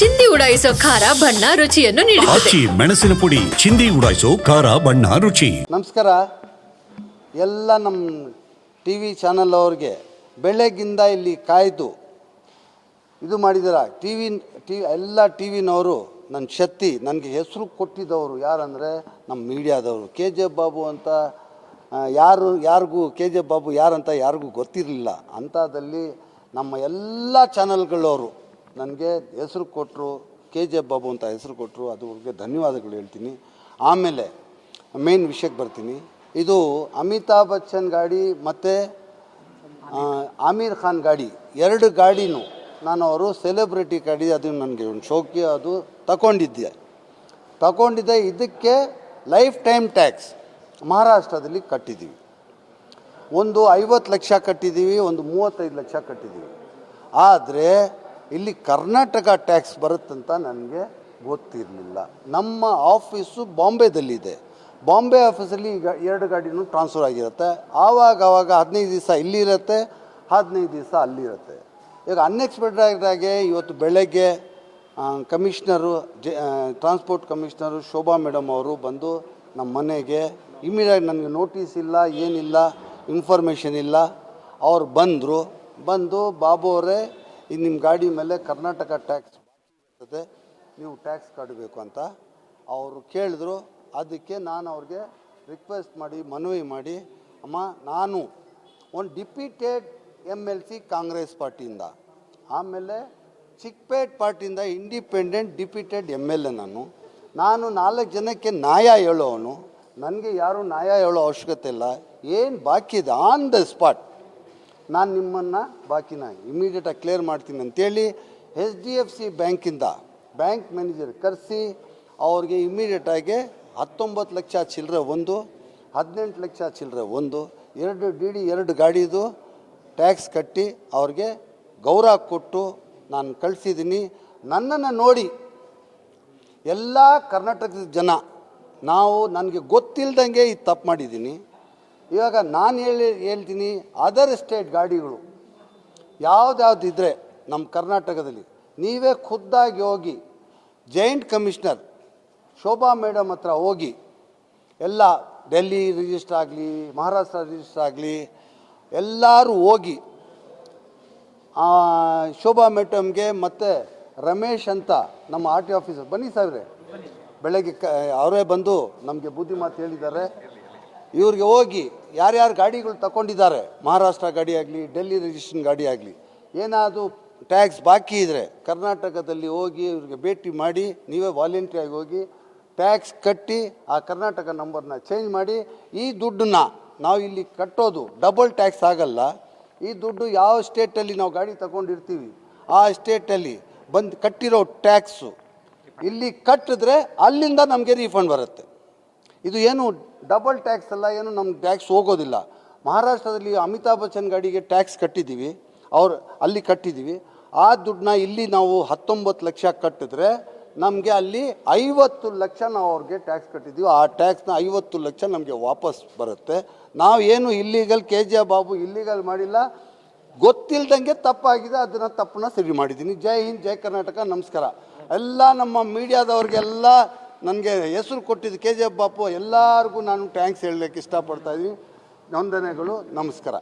ಚಿಂದಿ ಉಡಾಯಿಸೋ ಖಾರ ಬಣ್ಣ ರುಚಿಯನ್ನು ನೀಡುತ್ತದೆ. ಆಚಿ ಮೆಣಸಿನ ಪುಡಿ ಚಿಂದಿ ಉಡಾಯಿಸೋ ಖಾರ ಬಣ್ಣ ರುಚಿ. ನಮಸ್ಕಾರ. ಎಲ್ಲ ನಮ್ಮ ಟಿ ವಿ ಚಾನಲ್ ಅವ್ರಿಗೆ ಬೆಳಗ್ಗಿಂದ ಇಲ್ಲಿ ಕಾಯ್ದು ಇದು ಮಾಡಿದಾರ. ಟಿ ವಿ ಟಿ ಎಲ್ಲ ಟಿ ವಿನವರು ನನ್ನ ಶಕ್ತಿ ನನಗೆ ಹೆಸರು ಕೊಟ್ಟಿದ್ದವರು ಯಾರಂದರೆ ನಮ್ಮ ಮೀಡಿಯಾದವರು. ಕೆ ಜೆ ಬಾಬು ಅಂತ ಆ, ಯಾರು ಯಾರಿಗೂ ಕೆ ಜೆ ಬಾಬು ಯಾರಂತ ಯಾರಿಗೂ ಗೊತ್ತಿರಲಿಲ್ಲ. ಅಂಥದ್ದಲ್ಲಿ ನಮ್ಮ ಎಲ್ಲ ಚಾನಲ್ಗಳವರು ನನಗೆ ಹೆಸರು ಕೊಟ್ಟರು ಕೆ ಜೆ ಬಾಬು ಅಂತ ಹೆಸರು ಕೊಟ್ಟರು ಅದ್ರಿಗೆ ಧನ್ಯವಾದಗಳು ಹೇಳ್ತೀನಿ. ಆಮೇಲೆ ಮೇನ್ ವಿಷಯಕ್ಕೆ ಬರ್ತೀನಿ. ಇದು ಅಮಿತಾಬ್ ಬಚ್ಚನ್ ಗಾಡಿ ಮತ್ತು ಆಮೀರ್ ಖಾನ್ ಗಾಡಿ, ಎರಡು ಗಾಡಿನೂ ನಾನು ಅವರು ಸೆಲೆಬ್ರಿಟಿ ಗಾಡಿ, ಅದು ನನಗೆ ಒಂದು ಶೋಕಿ, ಅದು ತಗೊಂಡಿದ್ದೆ. ತಗೊಂಡಿದ್ದೆ, ಇದಕ್ಕೆ ಲೈಫ್ ಟೈಮ್ ಟ್ಯಾಕ್ಸ್ ಮಹಾರಾಷ್ಟ್ರದಲ್ಲಿ ಕಟ್ಟಿದ್ದೀವಿ. ಒಂದು ಐವತ್ತು ಲಕ್ಷ ಕಟ್ಟಿದ್ದೀವಿ, ಒಂದು ಮೂವತ್ತೈದು ಲಕ್ಷ ಕಟ್ಟಿದ್ದೀವಿ. ಆದರೆ ಇಲ್ಲಿ ಕರ್ನಾಟಕ ಟ್ಯಾಕ್ಸ್ ಬರುತ್ತಂತ ನನಗೆ ಗೊತ್ತಿರಲಿಲ್ಲ. ನಮ್ಮ ಆಫೀಸು ಬಾಂಬೆದಲ್ಲಿದೆ. ಬಾಂಬೆ ಆಫೀಸಲ್ಲಿ ಈಗ ಎರಡು ಗಾಡಿನೂ ಟ್ರಾನ್ಸ್ಫರ್ ಆಗಿರುತ್ತೆ. ಆವಾಗ ಆವಾಗ ಹದಿನೈದು ದಿವಸ ಇಲ್ಲಿರುತ್ತೆ ಹದಿನೈದು ದಿವಸ ಅಲ್ಲಿರುತ್ತೆ ಈಗ ಅನ್ಎಕ್ಸ್ಪೆಕ್ಟೆಡ್ ಆಗಿ ಇವತ್ತು ಬೆಳಗ್ಗೆ commissioner, J transport commissioner Shobha madam ಅವರು ಬಂದು ನಮ್ಮ ಮನೆಗೆ ಇಮಿಡಿಯೇಟ್ ನನಗೆ ನೋಟಿಸ್ ಇಲ್ಲ, ಏನಿಲ್ಲ ಇನ್ಫಾರ್ಮೇಷನ್ ಇಲ್ಲ. ಅವ್ರು ಬಂದರು. ಬಂದು ಬಾಬು ಅವರೇ ಇದು ನಿಮ್ಮ ಗಾಡಿ ಮೇಲೆ ಕರ್ನಾಟಕ ಟ್ಯಾಕ್ಸ್ ಇರ್ತದೆ, ನೀವು ಟ್ಯಾಕ್ಸ್ ಕಟ್ಟಬೇಕು ಅಂತ ಅವರು ಕೇಳಿದ್ರು. ಅದಕ್ಕೆ ನಾನು ಅವ್ರಿಗೆ ರಿಕ್ವೆಸ್ಟ್ ಮಾಡಿ, ಮನವಿ ಮಾಡಿ, ಅಮ್ಮ, ನಾನು ಒಂದು deputed M L C Congress ಪಾರ್ಟಿಯಿಂದ, ಆಮೇಲೆ Chickpet ಪಾರ್ಟಿಯಿಂದ independent deputed M L A ನಾನು ನಾನು ನಾಲ್ಕು ಜನಕ್ಕೆ ನ್ಯಾಯ ಹೇಳೋವನು ನನಗೆ ಯಾರೂ ನ್ಯಾಯ ಹೇಳೋ ಅವಶ್ಯಕತೆ ಇಲ್ಲ, ಏನು ಬಾಕಿ ಇದೆ ಆನ್ ದ ಸ್ಪಾಟ್ ನಾನು ನಿಮ್ಮನ್ನು ಬಾಕಿನ ಇಮಿಡಿಯೇಟಾಗಿ ಕ್ಲಿಯರ್ ಮಾಡ್ತೀನಿ ಅಂತೇಳಿ ಎಚ್ ಡಿ ಎಫ್ ಸಿ ಬ್ಯಾಂಕಿಂದ ಬ್ಯಾಂಕ್ ಮ್ಯಾನೇಜರ್ ಕರೆಸಿ ಅವ್ರಿಗೆ ಇಮಿಡಿಯೇಟಾಗಿ ಹತ್ತೊಂಬತ್ತು ಲಕ್ಷ ಚಿಲ್ಲರೆ ಒಂದು, ಹದಿನೆಂಟು ಲಕ್ಷ ಚಿಲ್ಲರೆ ಒಂದು, ಎರಡು ಡಿ ಡಿ ಎರಡು ಗಾಡಿದು ಟ್ಯಾಕ್ಸ್ ಕಟ್ಟಿ ಅವ್ರಿಗೆ ಗೌರವ ಕೊಟ್ಟು ನಾನು ಕಳಿಸಿದ್ದೀನಿ ನನ್ನನ್ನು ನೋಡಿ ಎಲ್ಲ ಕರ್ನಾಟಕದ ಜನ, ನಾವು ನನಗೆ ಗೊತ್ತಿಲ್ಲದಂಗೆ ಇದು ತಪ್ಪು ಮಾಡಿದ್ದೀನಿ ಇವಾಗ ನಾನು ಹೇಳಿ ಹೇಳ್ತೀನಿ ಅದರ್ ಸ್ಟೇಟ್ ಗಾಡಿಗಳು ಯಾವ್ದು ಇದ್ದರೆ ನಮ್ಮ ಕರ್ನಾಟಕದಲ್ಲಿ, ನೀವೇ ಖುದ್ದಾಗಿ ಹೋಗಿ ಜಾಯಿಂಟ್ ಕಮಿಷನರ್ ಶೋಭಾ ಮೇಡಮ್ ಹತ್ರ ಹೋಗಿ ಎಲ್ಲ ಡೆಲ್ಲಿ ರಿಜಿಸ್ಟರ್ ಆಗಲಿ, ಮಹಾರಾಷ್ಟ್ರ ರಿಜಿಸ್ಟರ್ ಆಗಲಿ, ಎಲ್ಲರೂ ಹೋಗಿ ಶೋಭಾ ಮೇಡಮ್ಗೆ ಮತ್ತು ರಮೇಶ್ ಅಂತ ನಮ್ಮ ಆರ್ ಟಿ ಆಫೀಸರ್ ಬನ್ನಿ ಸಾವಿರೆ. ಬೆಳಗ್ಗೆ ಕ, ಅವರೇ ಬಂದು ನಮಗೆ ಬುದ್ಧಿ ಮಾತು ಹೇಳಿದ್ದಾರೆ. ಇವ್ರಿಗೆ ಹೋಗಿ ಯಾರ್ಯಾರು ಗಾಡಿಗಳು ತಗೊಂಡಿದ್ದಾರೆ ಮಹಾರಾಷ್ಟ್ರ ಗಾಡಿ ಆಗಲಿ, ಡೆಲ್ಲಿ ರಿಜಿಸ್ಟ್ರೇಷನ್ ಗಾಡಿ ಆಗಲಿ, ಏನಾದರೂ ಟ್ಯಾಕ್ಸ್ ಬಾಕಿ ಇದ್ದರೆ ಕರ್ನಾಟಕದಲ್ಲಿ ಹೋಗಿ ಇವ್ರಿಗೆ ಭೇಟಿ ಮಾಡಿ, ನೀವೇ ವಾಲಂಟ್ರಿಯಾಗಿ ಹೋಗಿ ಟ್ಯಾಕ್ಸ್ ಕಟ್ಟಿ ಆ ಕರ್ನಾಟಕ ನಂಬರ್ನ ಚೇಂಜ್ ಮಾಡಿ, ಈ ದುಡ್ಡನ್ನ ನಾವು ಇಲ್ಲಿ ಕಟ್ಟೋದು ಡಬಲ್ ಟ್ಯಾಕ್ಸ್ ಆಗಲ್ಲ. ಈ ದುಡ್ಡು ಯಾವ ಸ್ಟೇಟಲ್ಲಿ ನಾವು ಗಾಡಿ ತಗೊಂಡಿರ್ತೀವಿ, ಆ ಸ್ಟೇಟಲ್ಲಿ ಬಂದು ಕಟ್ಟಿರೋ ಟ್ಯಾಕ್ಸು ಇಲ್ಲಿ ಕಟ್ಟಿದ್ರೆ ಅಲ್ಲಿಂದ ನಮಗೆ ರೀಫಂಡ್ ಬರುತ್ತೆ. ಇದು ಏನು ಡಬಲ್ ಟ್ಯಾಕ್ಸ್ ಅಲ್ಲ, ಏನು ನಮ್ಗೆ ಟ್ಯಾಕ್ಸ್ ಹೋಗೋದಿಲ್ಲ. ಮಹಾರಾಷ್ಟ್ರದಲ್ಲಿ ಅಮಿತಾಬ್ ಬಚ್ಚನ್ ಗಾಡಿಗೆ ಟ್ಯಾಕ್ಸ್ ಕಟ್ಟಿದ್ದೀವಿ, ಅವ್ರು ಅಲ್ಲಿ ಕಟ್ಟಿದ್ದೀವಿ. ಆ ದುಡ್ಡನ್ನ ಇಲ್ಲಿ ನಾವು ಹತ್ತೊಂಬತ್ತು ಲಕ್ಷ ಕಟ್ಟಿದ್ರೆ ನಮಗೆ ಅಲ್ಲಿ ಐವತ್ತು ಲಕ್ಷ ನಾವು ಅವ್ರಿಗೆ ಟ್ಯಾಕ್ಸ್ ಕಟ್ಟಿದ್ದೀವಿ. ಆ ಟ್ಯಾಕ್ಸ್ನ ಐವತ್ತು ಲಕ್ಷ ನಮಗೆ ವಾಪಸ್ ಬರುತ್ತೆ. ನಾವು ಏನು illegal K J Babu illegal ಮಾಡಿಲ್ಲ. ಗೊತ್ತಿಲ್ದಂಗೆ ತಪ್ಪಾಗಿದೆ, ಅದನ್ನು ತಪ್ಪನ್ನ ಸರಿ ಮಾಡಿದ್ದೀನಿ. ಜೈ ಹಿಂದ್, ಜೈ ಕರ್ನಾಟಕ, ನಮಸ್ಕಾರ. ಎಲ್ಲ ನಮ್ಮ ಮೀಡಿಯಾದವ್ರಿಗೆಲ್ಲ ನನಗೆ ಹೆಸರು ಕೊಟ್ಟಿದ್ದು ಕೆ ಜೆ ಬಾಪು ಎಲ್ಲರಿಗೂ ನಾನು ಟ್ಯಾಂಕ್ಸ್ ಹೇಳಲಿಕ್ಕೆ ಇಷ್ಟಪಡ್ತಾ ಇದ್ದೀನಿ ವಂದನೆಗಳು ನಮಸ್ಕಾರ.